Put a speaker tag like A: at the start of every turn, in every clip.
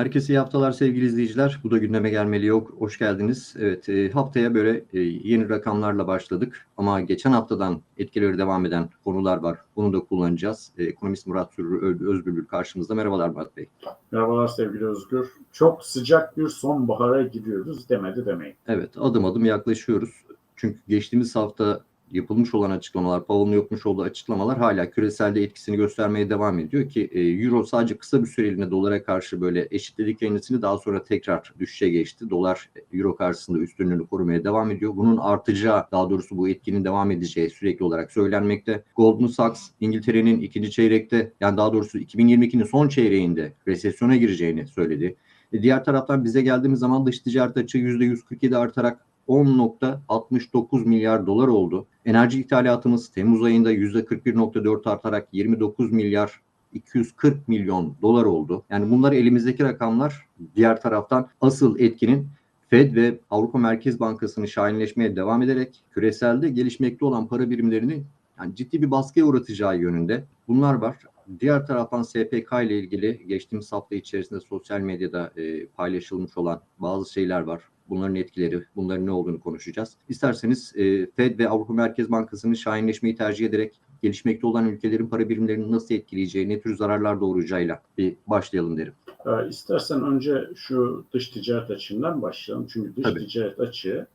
A: Herkese iyi haftalar sevgili izleyiciler. Bu da gündeme gelmeli yok. Hoş geldiniz. Evet e, haftaya böyle e, yeni rakamlarla başladık. Ama geçen haftadan etkileri devam eden konular var. Bunu da kullanacağız. E, ekonomist Murat Sürür Özbülbül karşımızda. Merhabalar Murat Bey.
B: Merhabalar sevgili Özgür. Çok sıcak bir sonbahara gidiyoruz demedi demeyin.
A: Evet adım adım yaklaşıyoruz. Çünkü geçtiğimiz hafta yapılmış olan açıklamalar, Powell'ın yapmış olduğu açıklamalar hala küreselde etkisini göstermeye devam ediyor ki e, Euro sadece kısa bir süreliğine dolara karşı böyle eşitledi kendisini daha sonra tekrar düşüşe geçti. Dolar Euro karşısında üstünlüğünü korumaya devam ediyor. Bunun artacağı daha doğrusu bu etkinin devam edeceği sürekli olarak söylenmekte. Goldman Sachs İngiltere'nin ikinci çeyrekte yani daha doğrusu 2022'nin son çeyreğinde resesyona gireceğini söyledi. E, diğer taraftan bize geldiğimiz zaman dış ticaret açığı %147 artarak 10.69 milyar dolar oldu. Enerji ithalatımız Temmuz ayında %41.4 artarak 29 milyar 240 milyon dolar oldu. Yani bunlar elimizdeki rakamlar. Diğer taraftan asıl etkinin Fed ve Avrupa Merkez Bankası'nı şahinleşmeye devam ederek küreselde gelişmekte olan para birimlerini yani ciddi bir baskıya uğratacağı yönünde. Bunlar var. Diğer taraftan SPK ile ilgili geçtiğimiz hafta içerisinde sosyal medyada e, paylaşılmış olan bazı şeyler var. Bunların etkileri, bunların ne olduğunu konuşacağız. İsterseniz e, Fed ve Avrupa Merkez Bankası'nın şahinleşmeyi tercih ederek gelişmekte olan ülkelerin para birimlerini nasıl etkileyeceği, ne tür zararlar doğuracağıyla bir başlayalım derim.
B: Ee, istersen önce şu dış ticaret açığından başlayalım. Çünkü dış
A: Tabii.
B: ticaret açığı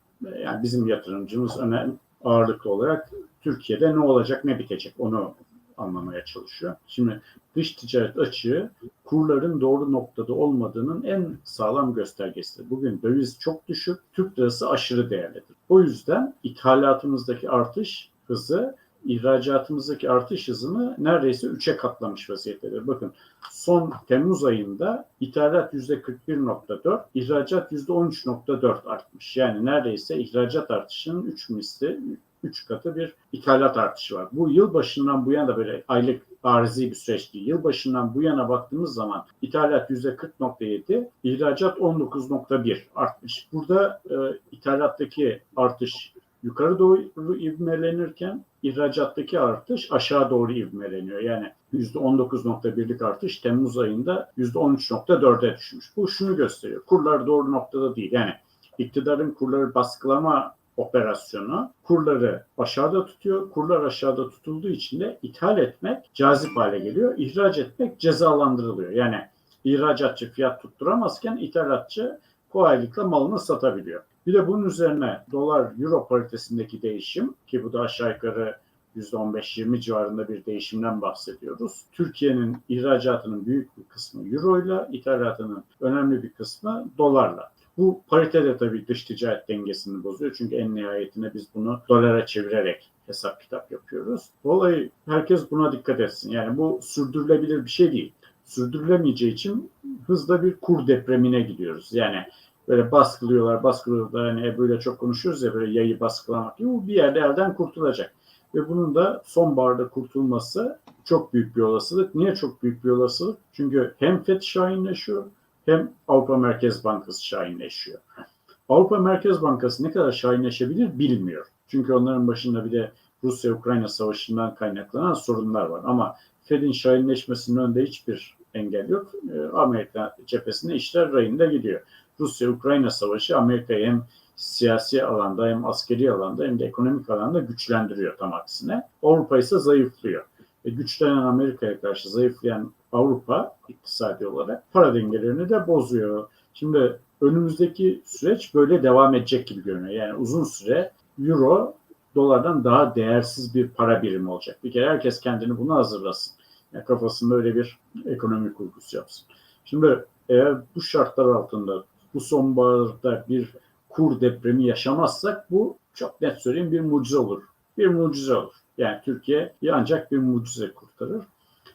B: yani bizim yatırımcımız önemli ağırlıklı olarak Türkiye'de ne olacak ne bitecek onu anlamaya çalışıyor. Şimdi dış ticaret açığı kurların doğru noktada olmadığının en sağlam göstergesidir. Bugün döviz çok düşük, Türk lirası aşırı değerlidir. O yüzden ithalatımızdaki artış hızı ihracatımızdaki artış hızını neredeyse 3'e katlamış vaziyettedir. Bakın son Temmuz ayında ithalat %41.4, ihracat %13.4 artmış. Yani neredeyse ihracat artışının 3 misli, 3 katı bir ithalat artışı var. Bu yıl başından bu yana böyle aylık arızi bir süreç değil. Yıl başından bu yana baktığımız zaman ithalat %40.7, ihracat 19.1 artmış. Burada e, ithalattaki artış yukarı doğru ivmelenirken ihracattaki artış aşağı doğru ivmeleniyor. Yani %19.1'lik artış Temmuz ayında %13.4'e düşmüş. Bu şunu gösteriyor. Kurlar doğru noktada değil. Yani iktidarın kurları baskılama operasyonu kurları aşağıda tutuyor. Kurlar aşağıda tutulduğu için de ithal etmek cazip hale geliyor. İhraç etmek cezalandırılıyor. Yani ihracatçı fiyat tutturamazken ithalatçı kolaylıkla malını satabiliyor. Bir de bunun üzerine dolar euro paritesindeki değişim ki bu da aşağı yukarı %15-20 civarında bir değişimden bahsediyoruz. Türkiye'nin ihracatının büyük bir kısmı euro ile, ithalatının önemli bir kısmı dolarla. Bu parite de tabii dış ticaret dengesini bozuyor. Çünkü en nihayetinde biz bunu dolara çevirerek hesap kitap yapıyoruz. Dolayı herkes buna dikkat etsin. Yani bu sürdürülebilir bir şey değil. Sürdürülemeyeceği için hızla bir kur depremine gidiyoruz. Yani böyle baskılıyorlar, baskılıyorlar. Hani böyle çok konuşuyoruz ya böyle yayı baskılamak gibi. Bu bir yerde elden kurtulacak. Ve bunun da sonbaharda kurtulması çok büyük bir olasılık. Niye çok büyük bir olasılık? Çünkü hem FED şahinleşiyor hem Avrupa Merkez Bankası şahinleşiyor. Avrupa Merkez Bankası ne kadar şahinleşebilir bilmiyor. Çünkü onların başında bir de Rusya-Ukrayna savaşından kaynaklanan sorunlar var. Ama Fed'in şahinleşmesinin önünde hiçbir engel yok. Amerika cephesinde işler rayında gidiyor. Rusya-Ukrayna savaşı Amerika'yı hem siyasi alanda hem askeri alanda hem de ekonomik alanda güçlendiriyor tam aksine. Avrupa ise zayıflıyor. E, güçlenen Amerika'ya karşı zayıflayan Avrupa iktisadi olarak para dengelerini de bozuyor. Şimdi önümüzdeki süreç böyle devam edecek gibi görünüyor. Yani uzun süre euro dolardan daha değersiz bir para birimi olacak. Bir kere herkes kendini buna hazırlasın. Yani kafasında öyle bir ekonomik kurgusu yapsın. Şimdi eğer bu şartlar altında bu sonbaharda bir kur depremi yaşamazsak bu çok net söyleyeyim bir mucize olur. Bir mucize olur. Yani Türkiye ancak bir mucize kurtarır.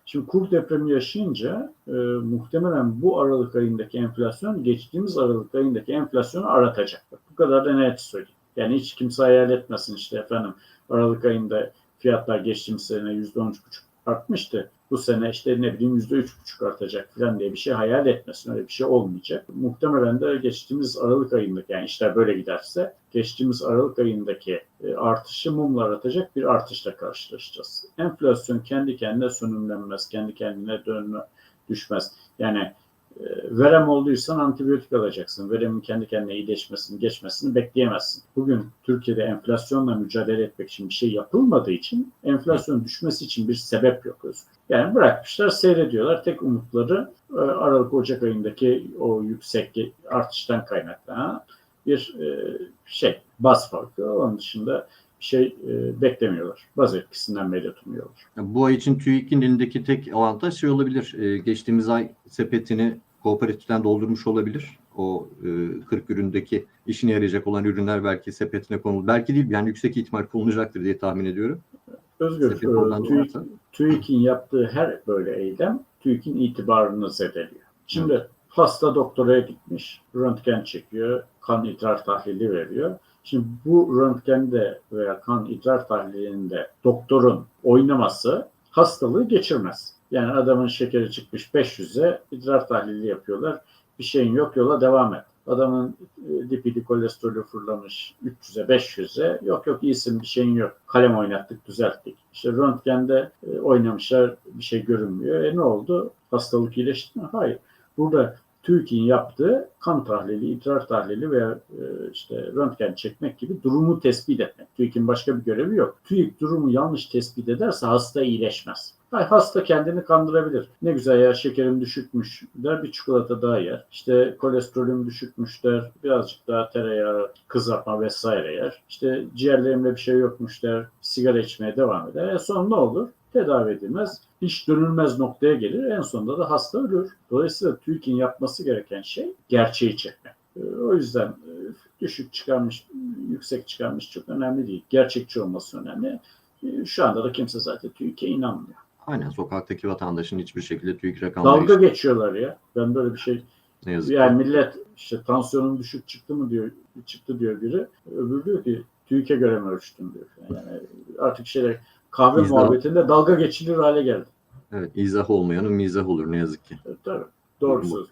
B: Şimdi kur depremi yaşayınca e, muhtemelen bu Aralık ayındaki enflasyon geçtiğimiz Aralık ayındaki enflasyonu aratacak. Bu kadar da net söyleyeyim. Yani hiç kimse hayal etmesin işte efendim Aralık ayında fiyatlar geçtiğimiz sene %13,5 artmıştı. Bu sene işte ne bileyim yüzde üç buçuk artacak falan diye bir şey hayal etmesin. Öyle bir şey olmayacak. Muhtemelen de geçtiğimiz Aralık ayındaki yani işler böyle giderse geçtiğimiz Aralık ayındaki e, artışı mumla aratacak bir artışla karşılaşacağız. Enflasyon kendi kendine sönümlenmez, kendi kendine dönme düşmez. Yani verem olduysan antibiyotik alacaksın. Veremin kendi kendine iyileşmesini, geçmesini bekleyemezsin. Bugün Türkiye'de enflasyonla mücadele etmek için bir şey yapılmadığı için enflasyon düşmesi için bir sebep yok Özgür. Yani bırakmışlar seyrediyorlar. Tek umutları e, Aralık-Ocak ayındaki o yüksek artıştan kaynaklanan bir e, şey, baz farkı. Onun dışında şey e, beklemiyorlar. Baz etkisinden medet umuyorlar.
A: Bu ay için TÜİK'in elindeki tek avantaj şey olabilir. Ee, geçtiğimiz ay sepetini kooperatiften doldurmuş olabilir. O e, 40 üründeki işine yarayacak olan ürünler belki sepetine konulur. Belki değil yani yüksek ihtimal konulacaktır diye tahmin ediyorum.
B: Özgür, TÜİK. TÜİK'in yaptığı her böyle eylem TÜİK'in itibarını zedeliyor. Şimdi hasta doktora gitmiş, röntgen çekiyor, kan idrar tahlili veriyor. Şimdi bu röntgende veya kan idrar tahlilinde doktorun oynaması hastalığı geçirmez. Yani adamın şekeri çıkmış 500'e idrar tahlili yapıyorlar. Bir şeyin yok yola devam et. Adamın e, lipidi kolesterolü fırlamış 300'e 500'e yok yok iyisin bir şeyin yok. Kalem oynattık düzelttik. İşte röntgende e, oynamışlar bir şey görünmüyor. E ne oldu? Hastalık iyileşti mi? Hayır. Burada TÜİK'in yaptığı kan tahlili, idrar tahlili veya e, işte röntgen çekmek gibi durumu tespit etmek. TÜİK'in başka bir görevi yok. TÜİK durumu yanlış tespit ederse hasta iyileşmez. Hayır, hasta kendini kandırabilir. Ne güzel ya şekerim düşükmüş der bir çikolata daha yer. İşte kolesterolüm düşükmüş der birazcık daha tereyağı kızartma vesaire yer. İşte ciğerlerimde bir şey yokmuş der sigara içmeye devam eder. E son ne olur? Tedavi edilmez. Hiç dönülmez noktaya gelir. En sonunda da hasta ölür. Dolayısıyla TÜİK'in yapması gereken şey gerçeği çekmek. E, O yüzden e, düşük çıkarmış, yüksek çıkarmış çok önemli değil. Gerçekçi olması önemli. E, Şu anda da kimse zaten TÜİK'e inanmıyor.
A: Aynen sokaktaki vatandaşın hiçbir şekilde TÜİK rakamları
B: Dalga geçiyorlar ya. Ben böyle bir şey
A: ne yazık ki.
B: yani millet işte tansiyonun düşük çıktı mı diyor çıktı diyor biri. Öbürü diyor ki TÜİK'e göre mi ölçtün diyor. Yani artık şeyler kahve
A: İzah-
B: muhabbetinde dalga geçilir hale geldi.
A: Evet, izah olmayanın mizah olur ne yazık ki.
B: Evet, tabii. Doğru söz.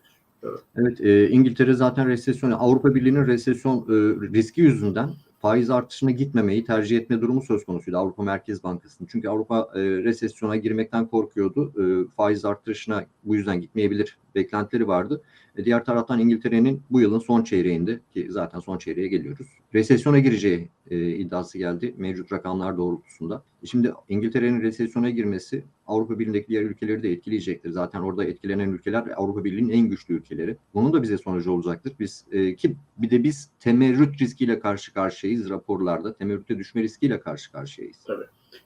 A: Evet, e, İngiltere zaten resesyon, Avrupa Birliği'nin resesyon e, riski yüzünden faiz artışına gitmemeyi tercih etme durumu söz konusuydu Avrupa Merkez Bankası'nın. Çünkü Avrupa e, resesyona girmekten korkuyordu. E, faiz artışına bu yüzden gitmeyebilir beklentileri vardı. E, diğer taraftan İngiltere'nin bu yılın son çeyreğinde ki zaten son çeyreğe geliyoruz. Resesyona gireceği e, iddiası geldi mevcut rakamlar doğrultusunda. E, Şimdi İngiltere'nin resesyona girmesi Avrupa Birliği'ndeki diğer ülkeleri de etkileyecektir. Zaten orada etkilenen ülkeler Avrupa Birliği'nin en güçlü ülkeleri. Bunun da bize sonucu olacaktır. Biz e, ki bir de biz temerrüt riskiyle karşı karşıyayız raporlarda. Temerrüte düşme riskiyle karşı karşıyayız.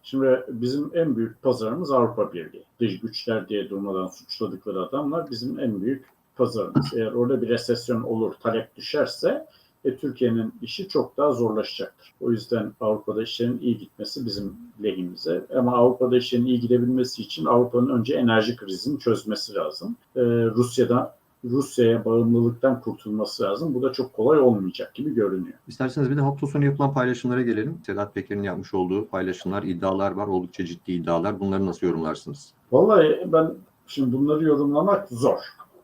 B: Şimdi bizim en büyük pazarımız Avrupa Birliği. Dış güçler diye durmadan suçladıkları adamlar bizim en büyük pazarımız. Eğer orada bir resesyon olur, talep düşerse e, Türkiye'nin işi çok daha zorlaşacaktır. O yüzden Avrupa'da işlerin iyi gitmesi bizim lehimize. Ama Avrupa'da işlerin iyi gidebilmesi için Avrupa'nın önce enerji krizini çözmesi lazım. E, Rusya'da Rusya'ya bağımlılıktan kurtulması lazım. Bu da çok kolay olmayacak gibi görünüyor.
A: İsterseniz bir de hafta sonu yapılan paylaşımlara gelelim. Sedat Peker'in yapmış olduğu paylaşımlar, iddialar var. Oldukça ciddi iddialar. Bunları nasıl yorumlarsınız?
B: Vallahi ben şimdi bunları yorumlamak zor.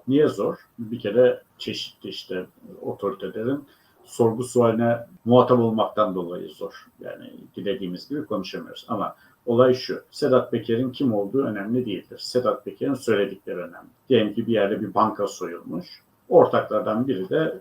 B: Niye zor? Bir kere çeşitli işte otoritelerin sorgu sualine muhatap olmaktan dolayı zor. Yani dilediğimiz gibi konuşamıyoruz. Ama olay şu. Sedat Peker'in kim olduğu önemli değildir. Sedat Peker'in söyledikleri önemli. Diyelim ki bir yerde bir banka soyulmuş. Ortaklardan biri de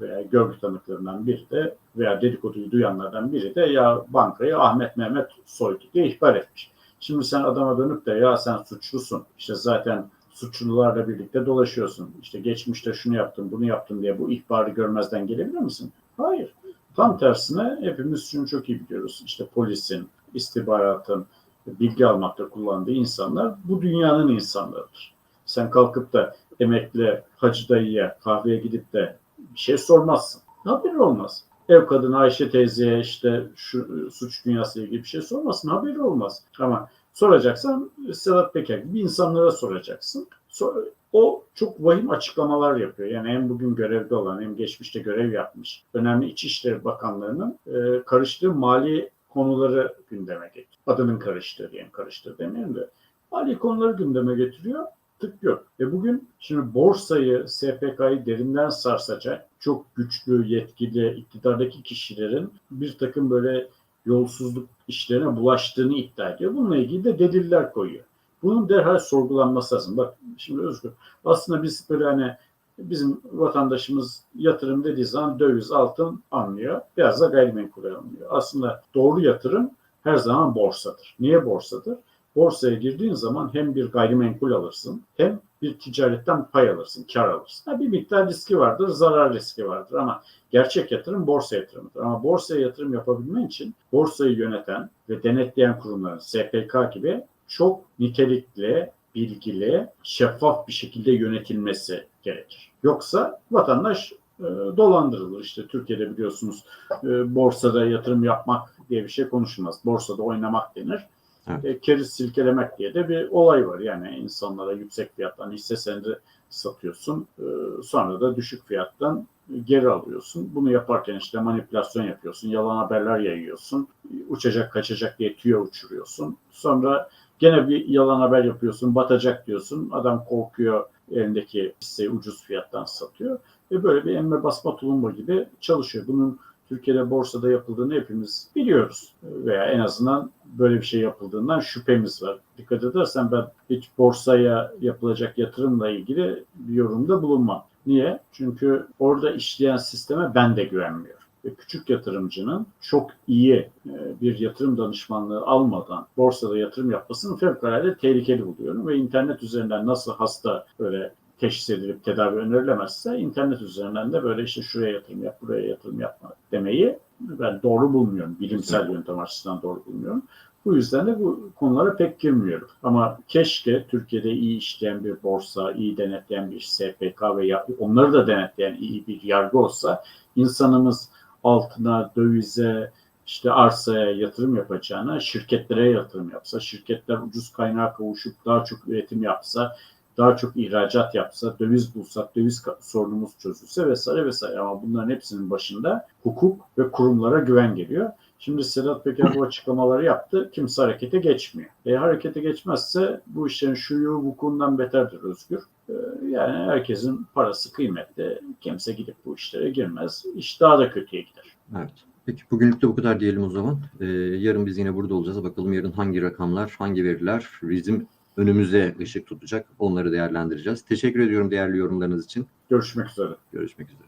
B: veya görgü tanıklarından biri de veya dedikoduyu duyanlardan biri de ya bankayı Ahmet Mehmet soydu diye ihbar etmiş. Şimdi sen adama dönüp de ya sen suçlusun. İşte zaten suçlularla birlikte dolaşıyorsun. İşte geçmişte şunu yaptın, bunu yaptın diye bu ihbarı görmezden gelebilir misin? Hayır. Tam tersine hepimiz şunu çok iyi biliyoruz. İşte polisin, istihbaratın, bilgi almakta kullandığı insanlar bu dünyanın insanlarıdır. Sen kalkıp da emekli hacı dayıya kahveye gidip de bir şey sormazsın. Haberi olmaz. Ev kadını Ayşe teyzeye işte şu suç dünyası ilgili bir şey sormasın. Haberi olmaz. Ama soracaksan Sedat Peker gibi insanlara soracaksın. So- o çok vahim açıklamalar yapıyor. Yani hem bugün görevde olan hem geçmişte görev yapmış önemli İçişleri Bakanlarının e, karıştığı mali konuları gündeme getiriyor. Adının karıştığı diyeyim, karıştığı demeyelim de. Mali konuları gündeme getiriyor. Tık yok. Ve bugün şimdi borsayı, SPK'yı derinden sarsacak çok güçlü, yetkili, iktidardaki kişilerin bir takım böyle yolsuzluk işlerine bulaştığını iddia ediyor. Bununla ilgili de deliller koyuyor. Bunun derhal sorgulanması lazım. Bak şimdi Özgür aslında biz böyle hani bizim vatandaşımız yatırım dediği zaman döviz, altın anlıyor. Biraz da gayrimenkul anlıyor. Aslında doğru yatırım her zaman borsadır. Niye borsadır? Borsaya girdiğin zaman hem bir gayrimenkul alırsın hem bir ticaretten pay alırsın, kar alırsın. Ha, bir miktar riski vardır, zarar riski vardır ama gerçek yatırım borsa yatırımıdır. Ama borsaya yatırım yapabilmen için borsayı yöneten ve denetleyen kurumların SPK gibi çok nitelikli, bilgili, şeffaf bir şekilde yönetilmesi gerekir. Yoksa vatandaş e, dolandırılır. İşte Türkiye'de biliyorsunuz e, borsada yatırım yapmak diye bir şey konuşulmaz. Borsada oynamak denir.
A: Evet.
B: E, keriz silkelemek diye de bir olay var. Yani insanlara yüksek fiyattan hisse senedi satıyorsun. E, sonra da düşük fiyattan geri alıyorsun. Bunu yaparken işte manipülasyon yapıyorsun. Yalan haberler yayıyorsun. Uçacak kaçacak diye tüyo uçuruyorsun. Sonra gene bir yalan haber yapıyorsun. Batacak diyorsun. Adam korkuyor elindeki hisseyi ucuz fiyattan satıyor. Ve böyle bir emme basma tulumba gibi çalışıyor. Bunun Türkiye'de borsada yapıldığını hepimiz biliyoruz. Veya en azından böyle bir şey yapıldığından şüphemiz var. Dikkat edersen ben hiç borsaya yapılacak yatırımla ilgili bir yorumda bulunmam. Niye? Çünkü orada işleyen sisteme ben de güvenmiyorum. Ve küçük yatırımcının çok iyi e, bir yatırım danışmanlığı almadan borsada yatırım yapmasını fevkalade tehlikeli buluyorum. Ve internet üzerinden nasıl hasta böyle teşhis edilip tedavi önerilemezse internet üzerinden de böyle işte şuraya yatırım yap, buraya yatırım yapma demeyi ben doğru bulmuyorum. Bilimsel yöntem açısından doğru bulmuyorum. Bu yüzden de bu konulara pek girmiyorum. Ama keşke Türkiye'de iyi işleyen bir borsa, iyi denetleyen bir SPK ve onları da denetleyen iyi bir yargı olsa insanımız altına, dövize, işte arsaya yatırım yapacağına şirketlere yatırım yapsa, şirketler ucuz kaynağa kavuşup daha çok üretim yapsa, daha çok ihracat yapsa, döviz bulsak, döviz sorunumuz çözülse vesaire vesaire. Ama bunların hepsinin başında hukuk ve kurumlara güven geliyor. Şimdi Sedat Peker bu açıklamaları yaptı. Kimse harekete geçmiyor. E, harekete geçmezse bu işlerin şuyu vukuundan beterdir Özgür. E, yani herkesin parası kıymetli. Kimse gidip bu işlere girmez. İş daha da kötüye gider.
A: Evet. Peki bugünlük de bu kadar diyelim o zaman. Ee, yarın biz yine burada olacağız. Bakalım yarın hangi rakamlar, hangi veriler bizim önümüze ışık tutacak. Onları değerlendireceğiz. Teşekkür ediyorum değerli yorumlarınız için.
B: Görüşmek üzere.
A: Görüşmek üzere.